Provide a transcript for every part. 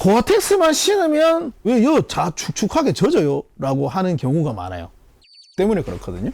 고아텍스만 신으면 왜 요 자 축축하게 젖어요? 라고 하는 경우가 많아요. 때문에 그렇거든요.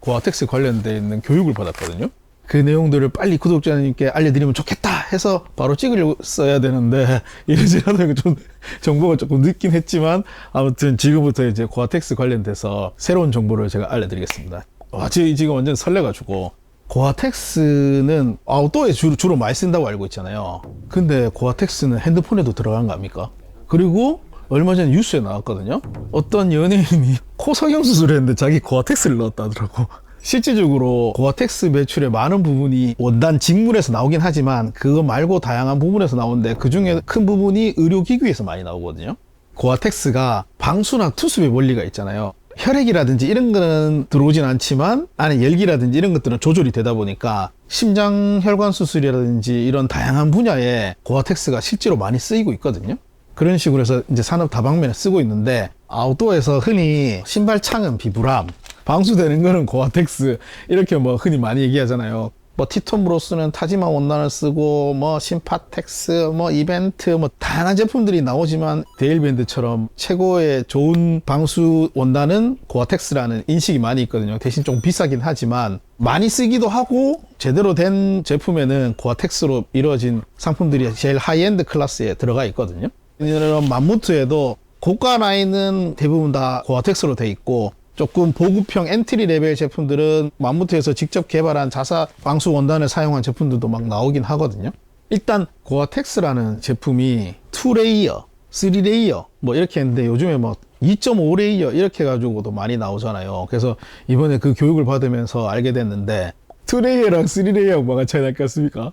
고아텍스 관련돼 있는 교육을 받았거든요. 그 내용들을 빨리 구독자님께 알려드리면 좋겠다 해서 바로 찍으려고 써야 되는데 이러지라도 좀 정보가 조금 늦긴 했지만 아무튼 지금부터 이제 고아텍스 관련돼서 새로운 정보를 제가 알려드리겠습니다. 와, 지- 지금 완전 설레가지고 고아텍스는 아웃도어에 주로, 주로 많이 쓴다고 알고 있잖아요. 근데 고아텍스는 핸드폰에도 들어간 거 아닙니까? 그리고 얼마 전에 뉴스에 나왔거든요. 어떤 연예인이 코 성형 수술을 했는데 자기 고아텍스를 넣었다더라고. 실질적으로 고아텍스 매출의 많은 부분이 원단 직물에서 나오긴 하지만 그거 말고 다양한 부분에서 나오는데 그 중에 큰 부분이 의료기구에서 많이 나오거든요. 고아텍스가 방수나 투습의 원리가 있잖아요. 혈액이라든지 이런 거는 들어오진 않지만 안에 열기라든지 이런 것들은 조절이 되다 보니까 심장 혈관 수술이라든지 이런 다양한 분야에 고아텍스가 실제로 많이 쓰이고 있거든요. 그런 식으로 해서 이제 산업 다방면에 쓰고 있는데 아웃도어에서 흔히 신발 창은 비브람, 방수되는 거는 고아텍스 이렇게 뭐 흔히 많이 얘기하잖아요. 뭐 티톰브로스는 타지마 원단을 쓰고 뭐 심파텍스 뭐 이벤트 뭐 다양한 제품들이 나오지만 데일밴드처럼 최고의 좋은 방수 원단은 고아텍스라는 인식이 많이 있거든요. 대신 좀 비싸긴 하지만 많이 쓰기도 하고 제대로 된 제품에는 고아텍스로 이루어진 상품들이 제일 하이엔드 클래스에 들어가 있거든요. 이런 맘무트에도 고가 라인은 대부분 다 고아텍스로 돼 있고 조금 보급형 엔트리 레벨 제품들은 맘무트에서 직접 개발한 자사 방수 원단을 사용한 제품들도 막 나오긴 하거든요. 일단 고아텍스라는 제품이 2레이어, 3레이어 뭐 이렇게 했는데 요즘에 뭐 2.5레이어 이렇게 가지고도 많이 나오잖아요. 그래서 이번에 그 교육을 받으면서 알게 됐는데 2레이어랑 3레이어가 뭐가 차이 날 것 같습니까?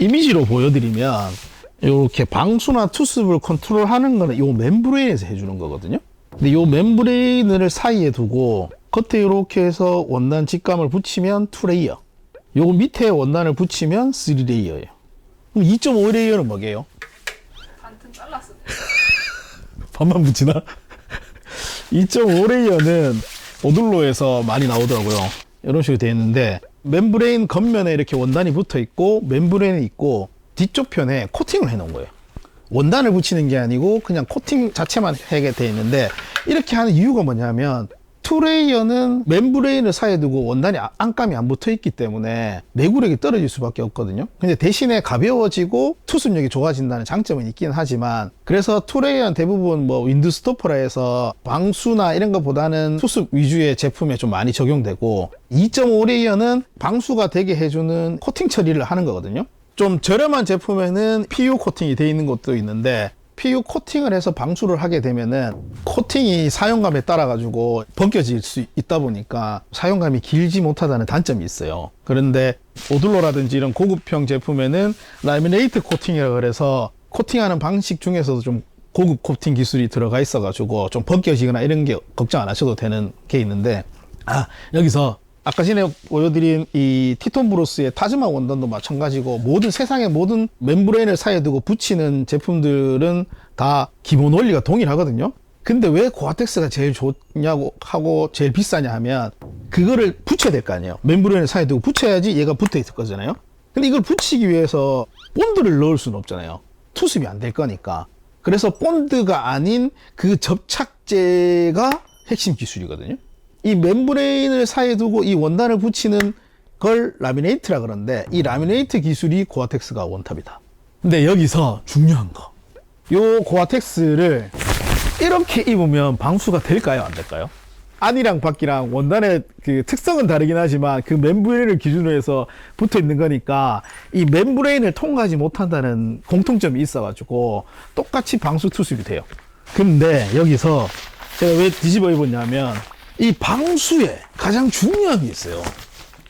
이미지로 보여드리면 이렇게 방수나 투습을 컨트롤하는 거는 이 멤브레인에서 해주는 거거든요. 근데 이 멤브레인을 사이에 두고 겉에 이렇게 해서 원단 직감을 붙이면 2레이어. 요 밑에 원단을 붙이면 3레이어예요. 그럼 2.5레이어는 뭐게요? 반틈 잘랐어. 반만 붙이나? 2.5레이어는 오들로에서 많이 나오더라고요. 이런 식으로 되어 있는데 멤브레인 겉면에 이렇게 원단이 붙어 있고 멤브레인이 있고 뒤쪽 편에 코팅을 해 놓은 거예요. 원단을 붙이는 게 아니고 그냥 코팅 자체만 하게 되어 있는데 이렇게 하는 이유가 뭐냐면 투레이어는 멤브레인을 사이에 두고 원단이 아- 안감이 안 붙어 있기 때문에 내구력이 떨어질 수밖에 없거든요. 근데 대신에 가벼워지고 투습력이 좋아진다는 장점은 있긴 하지만 그래서 투레이어는 대부분 뭐 윈드 스토퍼라 해서 방수나 이런 것보다는 투습 위주의 제품에 좀 많이 적용되고 2.5레이어는 방수가 되게 해주는 코팅 처리를 하는 거거든요. 좀 저렴한 제품에는 PU 코팅이 돼 있는 것도 있는데 PU 코팅을 해서 방수를 하게 되면은 코팅이 사용감에 따라 가지고 벗겨질 수 있다 보니까 사용감이 길지 못하다는 단점이 있어요. 그런데 오들로라든지 이런 고급형 제품에는 라미네이트 코팅이라 그래서 코팅하는 방식 중에서도 좀 고급 코팅 기술이 들어가 있어 가지고 좀 벗겨지거나 이런 게 걱정 안 하셔도 되는 게 있는데 아 여기서 아까 전에 보여드린 이 티톤 브로스의 타즈마 원단도 마찬가지고 모든 세상의 모든 멤브레인을 사이에 두고 붙이는 제품들은 다 기본 원리가 동일하거든요. 근데 왜 고아텍스가 제일 좋냐고 하고 제일 비싸냐 하면 그거를 붙여야 될 거 아니에요. 멤브레인을 사이에 두고 붙여야지 얘가 붙어 있을 거잖아요. 근데 이걸 붙이기 위해서 본드를 넣을 수는 없잖아요. 투습이 안 될 거니까. 그래서 본드가 아닌 그 접착제가 핵심 기술이거든요. 이 멤브레인을 사이에 두고 이 원단을 붙이는 걸 라미네이트라 그러는데 이 라미네이트 기술이 고아텍스가 원탑이다. 근데 여기서 중요한 거. 요 고아텍스를 이렇게 입으면 방수가 될까요? 안 될까요? 안이랑 밖이랑 원단의 그 특성은 다르긴 하지만 그 멤브레인을 기준으로 해서 붙어 있는 거니까 이 멤브레인을 통과하지 못한다는 공통점이 있어가지고 똑같이 방수 투습이 돼요. 근데 여기서 제가 왜 뒤집어 입었냐면 이 방수에 가장 중요한 게 있어요.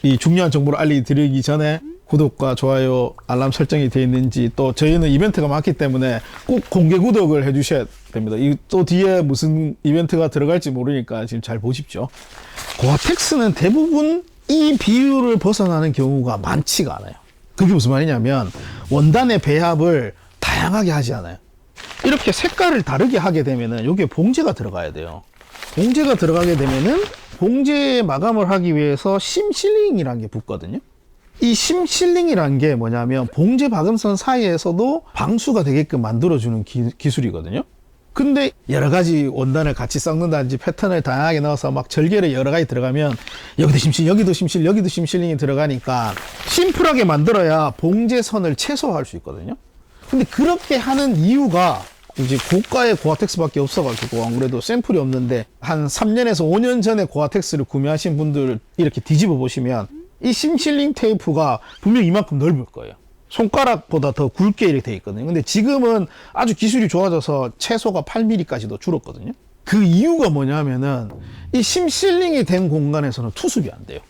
이 중요한 정보를 알려드리기 전에 구독과 좋아요, 알람 설정이 되어 있는지 또 저희는 이벤트가 많기 때문에 꼭 공개 구독을 해주셔야 됩니다. 이 또 뒤에 무슨 이벤트가 들어갈지 모르니까 지금 잘 보십시오. 고아텍스는 대부분 이 비율을 벗어나는 경우가 많지가 않아요. 그게 무슨 말이냐면 원단의 배합을 다양하게 하지 않아요. 이렇게 색깔을 다르게 하게 되면은 여기에 봉제가 들어가야 돼요. 봉제가 들어가게 되면은 봉제 마감을 하기 위해서 심실링이라는 게 붙거든요. 이 심실링이라는 게 뭐냐면 봉제 박음선 사이에서도 방수가 되게끔 만들어주는 기, 기술이거든요. 근데 여러 가지 원단을 같이 섞는다든지 패턴을 다양하게 넣어서 막 절개를 여러 가지 들어가면 여기도 심실, 여기도 심실, 여기도 심실링이 들어가니까 심플하게 만들어야 봉제선을 최소화할 수 있거든요. 근데 그렇게 하는 이유가 이제 고가의 고아텍스밖에 없어가지고 안 그래도 샘플이 없는데 한 3년에서 5년 전에 고아텍스를 구매하신 분들 이렇게 뒤집어 보시면 이 심실링 테이프가 분명 이만큼 넓을 거예요. 손가락보다 더 굵게 이렇게 돼 있거든요. 근데 지금은 아주 기술이 좋아져서 최소가 8mm까지도 줄었거든요. 그 이유가 뭐냐면은 이 심실링이 된 공간에서는 투습이 안 돼요.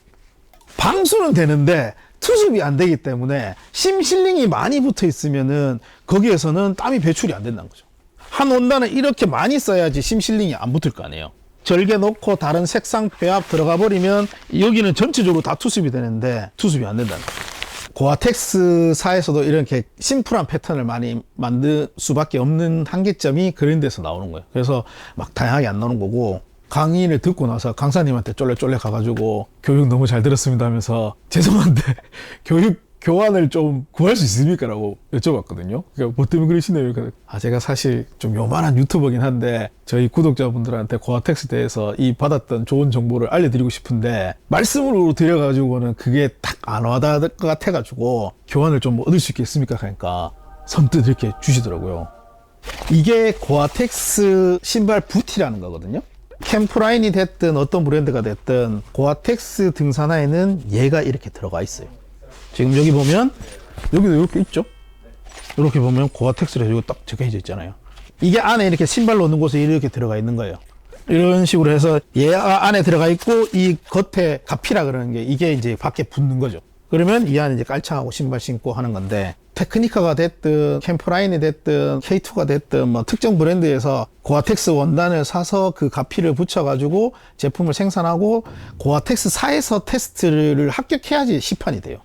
방수는 되는데 투습이 안 되기 때문에 심실링이 많이 붙어 있으면은 거기에서는 땀이 배출이 안 된다는 거죠. 한 원단을 이렇게 많이 써야지 심실링이 안 붙을 거 아니에요. 절개 놓고 다른 색상 배합 들어가 버리면 여기는 전체적으로 다 투습이 되는데 투습이 안 된다는 거죠. 고아텍스사에서도 이렇게 심플한 패턴을 많이 만들 수밖에 없는 한계점이 그런 데서 나오는 거예요. 그래서 막 다양하게 안 나오는 거고 강의를 듣고 나서 강사님한테 쫄래쫄래 가가지고 교육 너무 잘 들었습니다 하면서 죄송한데 교육 교환을 좀 구할 수 있습니까? 라고 여쭤봤거든요. 그러니까 뭐 때문에 그러시네요. 그러니까 아, 제가 사실 좀 요만한 유튜버긴 한데 저희 구독자분들한테 고아텍스 대해서 이 받았던 좋은 정보를 알려드리고 싶은데 말씀으로 드려가지고는 그게 딱 안 와닿을 것 같아가지고 교환을 좀 얻을 수 있겠습니까? 하니까 선뜻 이렇게 주시더라고요. 이게 고아텍스 신발 부티라는 거거든요. 캠프라인이 됐든 어떤 브랜드가 됐든 고아텍스 등산화에는 얘가 이렇게 들어가 있어요. 지금 여기 보면 여기도 이렇게 있죠. 이렇게 보면 고아텍스로 이거 딱 적혀져 있잖아요. 이게 안에 이렇게 신발 놓는 곳에 이렇게 들어가 있는 거예요. 이런 식으로 해서 얘 안에 들어가 있고 이 겉에 가피라 그러는 게 이게 이제 밖에 붙는 거죠. 그러면 이 안에 이제 깔창하고 신발 신고 하는 건데 테크니카가 됐든 캠프라인이 됐든 K2가 됐든 뭐 특정 브랜드에서 고아텍스 원단을 사서 그 가피를 붙여가지고 제품을 생산하고 고아텍스 사에서 테스트를 합격해야지 시판이 돼요.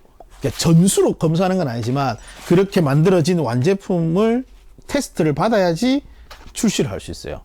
그러니까 전수로 검사하는 건 아니지만 그렇게 만들어진 완제품을 테스트를 받아야지 출시를 할 수 있어요.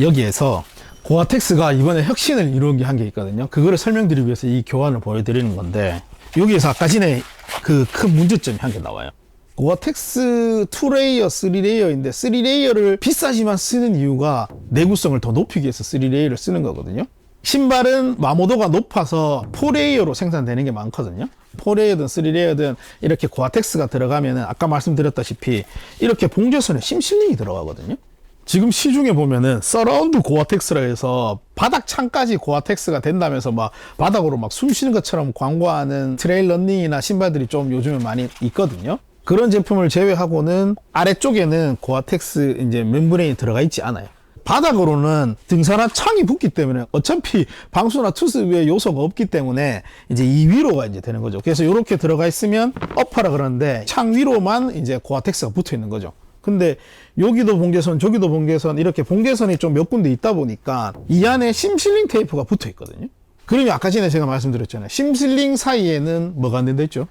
여기에서 고아텍스가 이번에 혁신을 이룬 게한 게 있거든요. 그거를 설명드리기 위해서 이 교환을 보여드리는 건데 여기에서 아까 전에 그 큰 문제점이 한 개 나와요. 고아텍스 2레이어, 3레이어인데 3레이어를 비싸지만 쓰는 이유가 내구성을 더 높이기 위해서 3레이어를 쓰는 거거든요. 신발은 마모도가 높아서 4레이어로 생산되는 게 많거든요. 4레이어든 3레이어든 이렇게 고아텍스가 들어가면은 아까 말씀드렸다시피 이렇게 봉제선에 심실링이 들어가거든요. 지금 시중에 보면은 서라운드 고아텍스라 해서 바닥 창까지 고아텍스가 된다면서 막 바닥으로 막 숨 쉬는 것처럼 광고하는 트레일 런닝이나 신발들이 좀 요즘에 많이 있거든요. 그런 제품을 제외하고는 아래쪽에는 고아텍스 이제 멤브레인이 들어가 있지 않아요. 바닥으로는 등산화 창이 붙기 때문에 어차피 방수나 투습의 요소가 없기 때문에 이제 이 위로가 이제 되는 거죠. 그래서 이렇게 들어가 있으면 어퍼라 그러는데 창 위로만 이제 고아텍스가 붙어 있는 거죠. 근데 여기도 봉제선, 저기도 봉제선 이렇게 봉제선이 좀 몇 군데 있다 보니까 이 안에 심실링 테이프가 붙어 있거든요. 그러면 아까 전에 제가 말씀드렸잖아요. 심실링 사이에는 뭐가 안 된다 했죠?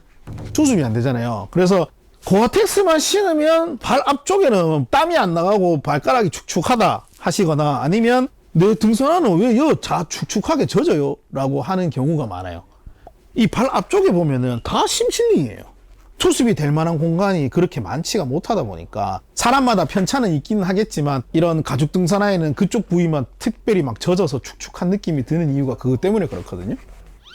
수습이 안 되잖아요. 그래서 고아텍스만 신으면 발 앞쪽에는 땀이 안 나가고 발가락이 축축하다 하시거나 아니면 내 등산화는 왜여자 축축하게 젖어요? 라고 하는 경우가 많아요. 이 발 앞쪽에 보면은 다 심실링이에요. 투습이 될 만한 공간이 그렇게 많지가 못하다 보니까 사람마다 편차는 있기는 하겠지만 이런 가죽 등산화에는 그쪽 부위만 특별히 막 젖어서 축축한 느낌이 드는 이유가 그것 때문에 그렇거든요.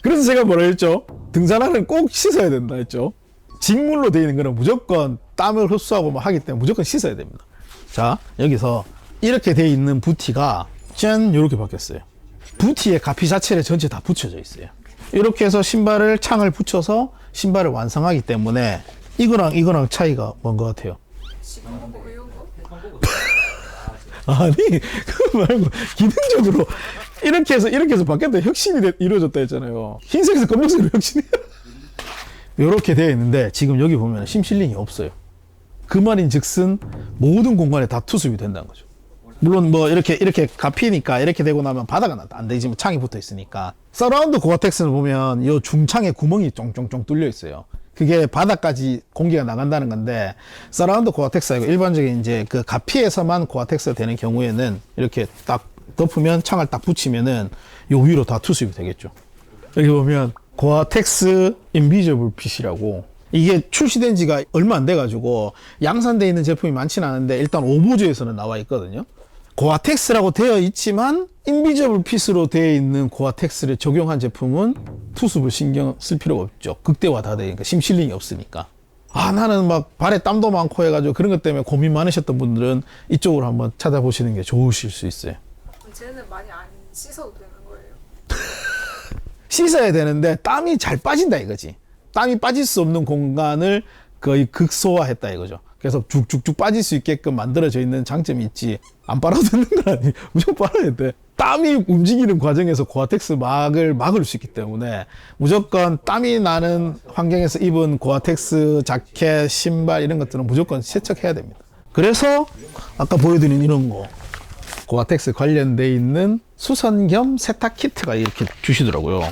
그래서 제가 뭐라 했죠? 등산화는 꼭 씻어야 된다 했죠. 직물로 되어 있는 거는 무조건 땀을 흡수하고 막 하기 때문에 무조건 씻어야 됩니다. 자, 여기서 이렇게 되어 있는 부티가 짠! 이렇게 바뀌었어요. 부티에 가피 자체를 전체 다 붙여져 있어요. 이렇게 해서 신발을 창을 붙여서 신발을 완성하기 때문에 이거랑 이거랑 차이가 뭔 것 같아요? 아니 그거 말고 기능적으로 이렇게 해서 이렇게 해서 바뀌었다 혁신이 되- 이루어졌다 했잖아요 흰색에서 검정색으로 혁신이 이렇게 되어 있는데 지금 여기 보면 심실링이 없어요 그 말인 즉슨 모든 공간에 다 투습이 된다는 거죠 물론 뭐 이렇게 이렇게 가피니까 이렇게 되고 나면 바닥은 안 되지만 창이 붙어 있으니까 서라운드 고아텍스를 보면 이 중창에 구멍이 쫑쫑쫑 뚫려 있어요. 그게 바닥까지 공기가 나간다는 건데 서라운드 고아텍스 아니고 일반적인 이제 그 가피에서만 고아텍스가 되는 경우에는 이렇게 딱 덮으면 창을 딱 붙이면은 요 위로 다 투습이 되겠죠. 여기 보면 고아텍스 인비저블 핏이라고 이게 출시된 지가 얼마 안 돼가지고 양산돼 있는 제품이 많지는 않은데 일단 오보조에서는 나와 있거든요. 고아텍스라고 되어 있지만 인비저블 핏으로 되어 있는 고아텍스를 적용한 제품은 투습을 신경 쓸 필요가 없죠. 극대화 다 되니까 심실링이 없으니까. 아 나는 막 발에 땀도 많고 해가지고 그런 것 때문에 고민 많으셨던 분들은 이쪽으로 한번 찾아보시는 게 좋으실 수 있어요. 쟤는 많이 안 씻어도 되는 거예요. 씻어야 되는데 땀이 잘 빠진다 이거지. 땀이 빠질 수 없는 공간을 거의 극소화했다 이거죠. 그래서 쭉쭉쭉 빠질 수 있게끔 만들어져 있는 장점이 있지. 안 빨아도 되는 건 아니. 무조건 빨아야 돼. 땀이 움직이는 과정에서 고아텍스 막을 막을 수 있기 때문에 무조건 땀이 나는 환경에서 입은 고아텍스 자켓, 신발 이런 것들은 무조건 세척해야 됩니다. 그래서 아까 보여드린 이런 거 고아텍스 관련돼 있는 수선 겸 세탁 키트가 이렇게 주시더라고요.